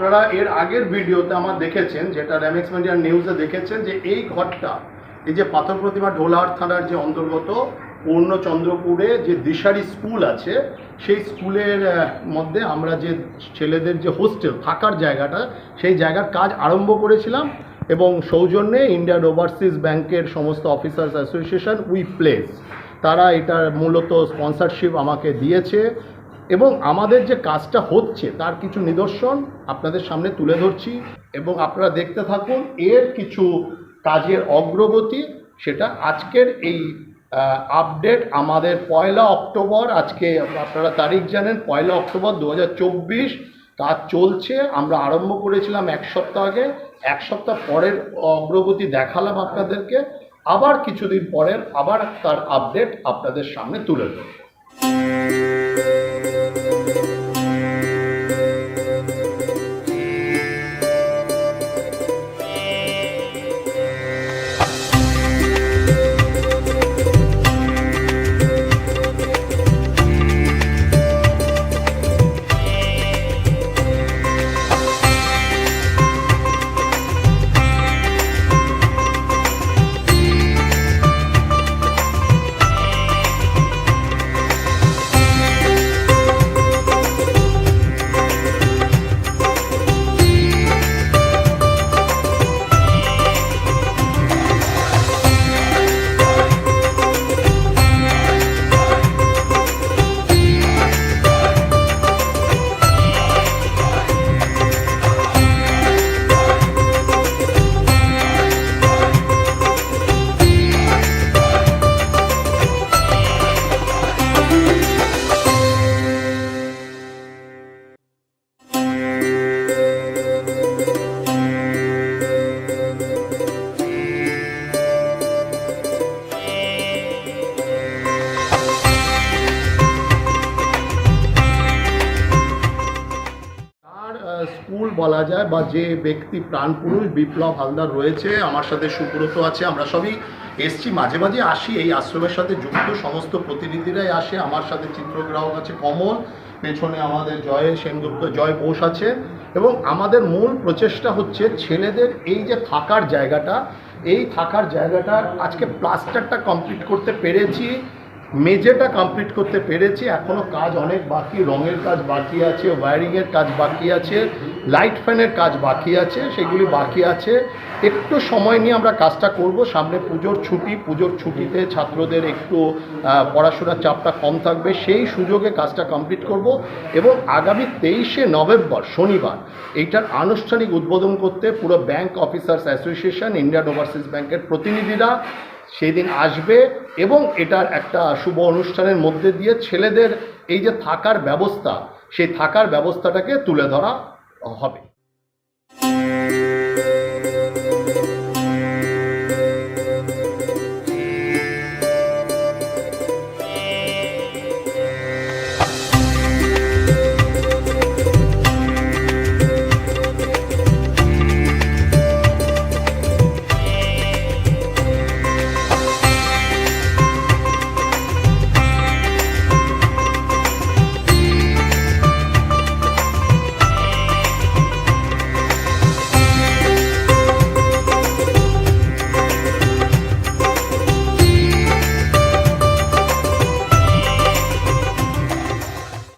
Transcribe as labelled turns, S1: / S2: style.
S1: আপনারা এর আগের ভিডিওতে আমার দেখেছেন, যেটা র্যামেক্স মিডিয়া নিউজে দেখেছেন, যে এই ঘরটা, এই যে পাথর প্রতিমা ঢোলাহাট থানার যে অন্তর্গত পূর্ণচন্দ্রপুরে যে দিশারি স্কুল আছে, সেই স্কুলের মধ্যে আমরা যে ছেলেদের যে হোস্টেল, থাকার জায়গাটা, সেই জায়গার কাজ আরম্ভ করেছিলাম এবং সৌজন্যে ইন্ডিয়ান ওভারসিজ ব্যাংকের সমস্ত অফিসার্স অ্যাসোসিয়েশন উই প্লেস তারা এটার মূলত স্পন্সরশিপ আমাকে দিয়েছে। এবং আমাদের যে কাজটা হচ্ছে, তার কিছু নিদর্শন আপনাদের সামনে তুলে ধরছি এবং আপনারা দেখতে থাকুন, এর কিছু কাজের অগ্রগতি, সেটা আজকের এই আপডেট আমাদের পয়লা অক্টোবর, আজকে আপনারা তারিখ জানেন, পয়লা অক্টোবর দু হাজার চব্বিশ কাজ চলছে, আমরা আরম্ভ করেছিলাম এক সপ্তাহ আগে, এক সপ্তাহ পরের অগ্রগতি দেখালাম আপনাদেরকে, আবার কিছুদিন পরের আবার তার আপডেট আপনাদের সামনে তুলে ধরব। স্কুল বলা যায় বা যে ব্যক্তি প্রাণপুরুষ বিপ্লব হালদার রয়েছে, আমার সাথে সুব্রত আছে, আমরা সবই এসছি। মাঝে মাঝে আসি, এই আশ্রমের সাথে যুক্ত সমস্ত প্রতিনিধিরাই আসে, আমার সাথে চিত্রগ্রাহক আছে কমল, পেছনে আমাদের জয় সেনগুপ্ত, জয় বোস আছে। এবং আমাদের মূল প্রচেষ্টা হচ্ছে ছেলেদের এই যে থাকার জায়গাটা, এই থাকার জায়গাটা আজকে প্লাস্টারটা কমপ্লিট করতে পেরেছি। মেঝেটা কমপ্লিট করতে পেরেছি এখনও কাজ অনেক বাকি, রঙের কাজ বাকি আছে ওয়্যারিংয়ের কাজ বাকি আছে লাইট ফ্যানের কাজ বাকি আছে, সেগুলি বাকি আছে। একটু সময় নিয়ে আমরা কাজটা করব, সামনে পুজোর ছুটি, পুজোর ছুটিতে ছাত্রদের একটু পড়াশোনার চাপটা কম থাকবে, সেই সুযোগে কাজটা কমপ্লিট করব এবং আগামী তেইশে নভেম্বর, শনিবার, এইটার আনুষ্ঠানিক উদ্বোধন করতে পুরো bank officers association Indian overseas ব্যাংকের প্রতিনিধিরা সেই দিন আসবে এবং এটার একটা শুভ অনুষ্ঠানের মধ্যে দিয়ে ছেলেদের এই যে থাকার ব্যবস্থা, সেই থাকার ব্যবস্থাটাকে তুলে ধরা হবে।